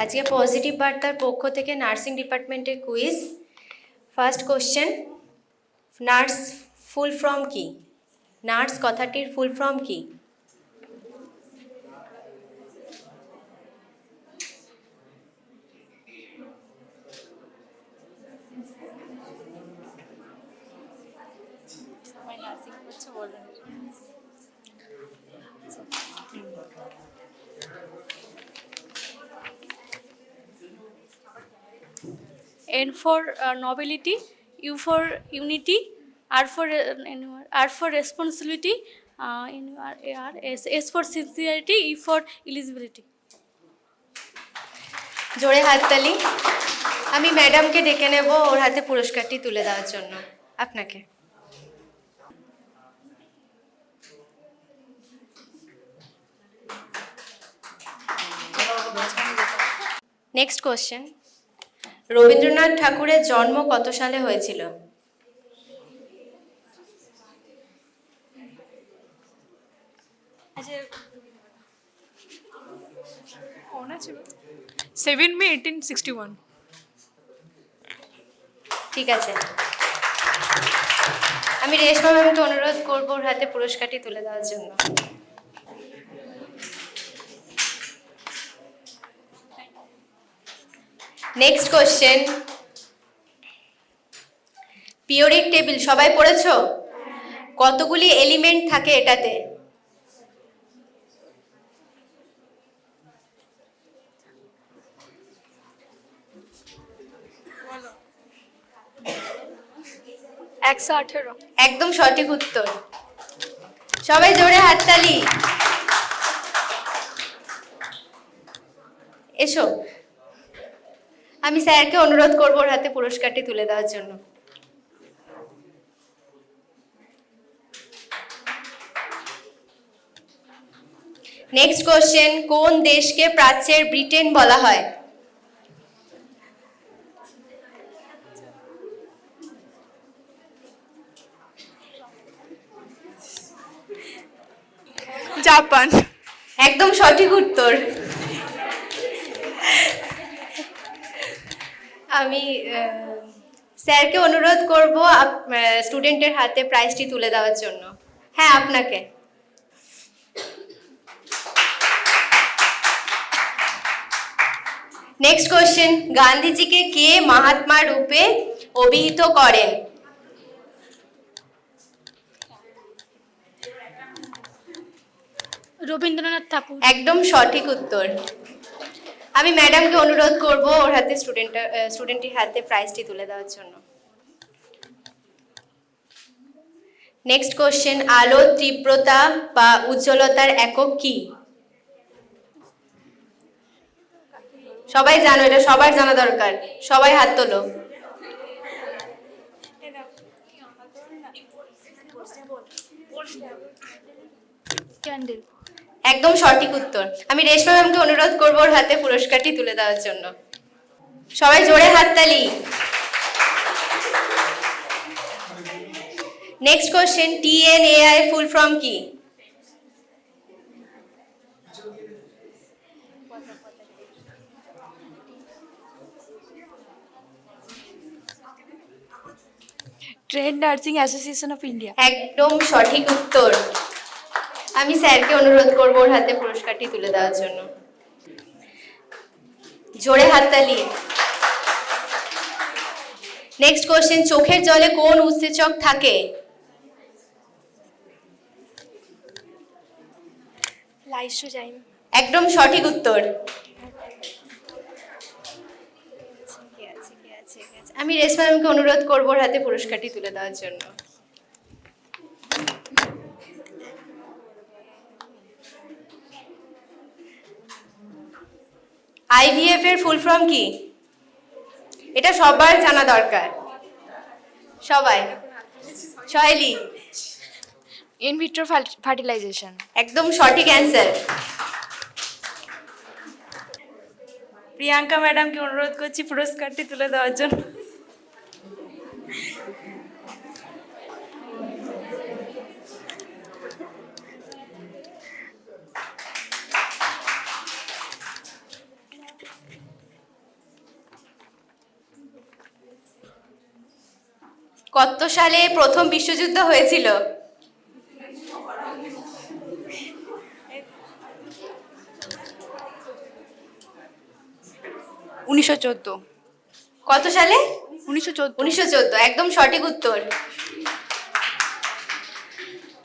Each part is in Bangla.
আজকে পজিটিভ বার্তার পক্ষ থেকে নার্সিং ডিপার্টমেন্টের quiz first question nurse full form কি? নার্স কথাটির ফুল ফর্ম কি? Uh, for unity, R for uh, R for responsibility, uh, in R, R, S, S for sincerity, E for eligibility. জোরে হাততালি আমি ম্যাডামকে ডেকে নেব ওর হাতে পুরস্কারটি তুলে দেওয়ার জন্য আপনাকে নেক্সট কোশ্চেন রবীন্দ্রনাথ ঠাকুরের জন্ম কত সালে হয়েছিল? Seven May eighteen sixty one ঠিক আছে। আমি রেশমা ম্যামকে অনুরোধ করব ওর হাতে পুরস্কারটি তুলে দেওয়ার জন্য। নেক্সট কোশ্চেন পিওরিক টেবিল সবাই পড়েছো? কতগুলি এলিমেন্ট থাকে এটাতে? একশো আঠেরো। একদম সঠিক উত্তর। সবাই জোরে হাততালি এসো। আমি স্যারকে অনুরোধ করব ওর হাতে পুরস্কারটি তুলে দেওয়ার জন্য। নেক্সট কোশ্চেন কোন দেশকে প্রাচ্যের ব্রিটেন বলা হয়? জাপান। একদম সঠিক উত্তর। আমি স্যারকে অনুরোধ করব স্টুডেন্টের হাতে প্রাইজটি তুলে দেওয়ার জন্য। হ্যাঁ আপনাকে। নেক্সট কোশ্চেন গান্ধীজিকে কে মহাত্মা রূপে অভিহিত করেন? রবীন্দ্রনাথ ঠাকুর। একদম সঠিক উত্তর। আমি ম্যাডামকে অনুরোধ করব ওর হাতে স্টুডেন্ট স্টুডেন্টের হাতে প্রাইজটি তুলে দেওয়ার জন্য। নেক্সট কোশ্চেন আলো, তীব্রতা বা উজ্জ্বলতার একক কি? সবাই জানো, এটা সবার জানা দরকার। সবাই হাত তোলো। ক্যান্ডেল একদম সঠিক উত্তর। আমি রেশমা ম্যামকে অনুরোধ করব ওর হাতে পুরস্কারটি তুলে দেওয়ার জন্য। সবাই জোরে হাততালি। Next question T N A I full form কি? Trained nursing association of India একদম সঠিক উত্তর। আমি স্যারকে অনুরোধ করব ওর হাতে পুরস্কারটি তুলে দেওয়ার জন্য। জোরে হাততালি নেক্সট কোশ্চেন চোখের জলে কোন উৎসেচক থাকে? লাইসোজাইম। একদম সঠিক উত্তর। আমি রেশমা ম্যামকে অনুরোধ করব হাতে পুরস্কারটি তুলে দেওয়ার জন্য। আইভিএফ এর ফুল ফর্ম কি? এটা সবার জানা দরকার। সবাই। সহেলি ইনভিট্রো ফার্টিলাইজেশন একদম সঠিক অ্যান্সার প্রিয়াঙ্কা ম্যাডামকে অনুরোধ করছি পুরস্কারটি তুলে দেওয়ার জন্য। কত সালে প্রথম বিশ্বযুদ্ধ হয়েছিল? উনিশশো চোদ্দ। কত সালে? উনিশশো চোদ্দ। উনিশশো চোদ্দ একদম সঠিক উত্তর।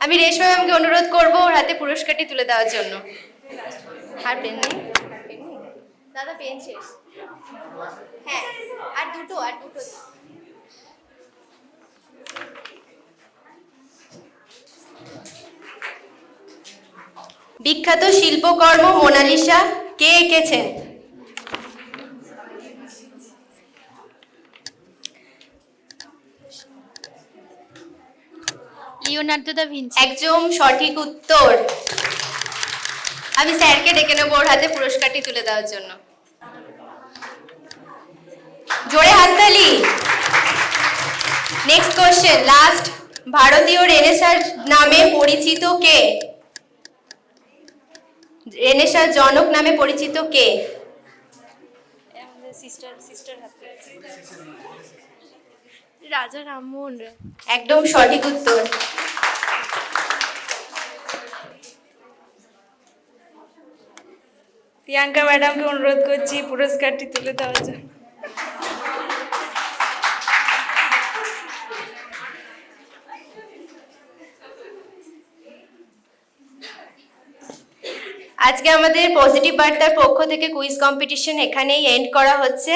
আমি রেশমা ম্যামকে অনুরোধ করব ওর হাতে পুরস্কারটি তুলে দেওয়ার জন্য। আর পেন নেই? দাদা পেন শেষ। হ্যাঁ আর দুটো আর দুটো। বিখ্যাত শিল্পকর্ম মোনালিসা কে এঁকেছেন? Leonardo da Vinci. একদম সঠিক উত্তর। আমি স্যারকে ডেকে নেব ওর হাতে পুরস্কারটি তুলে দেওয়ার জন্য। জোরে হাততালি নেক্সট কোশ্চেন লাস্ট ভারতীয় রেনেসার নামে পরিচিত কে? রেনেসার জনক নামে পরিচিত কে? সিস্টার সিস্টার রাজা রামমোহন রায়। একদম সঠিক উত্তর। প্রিয়াঙ্কা ম্যাডামকে অনুরোধ করছি পুরস্কারটি তুলে দেওয়ার জন্য। আজকে আমাদের পজিটিভ বার্তার পক্ষ থেকে কুইজ কম্পিটিশন এখানেই এন্ড করা হচ্ছে।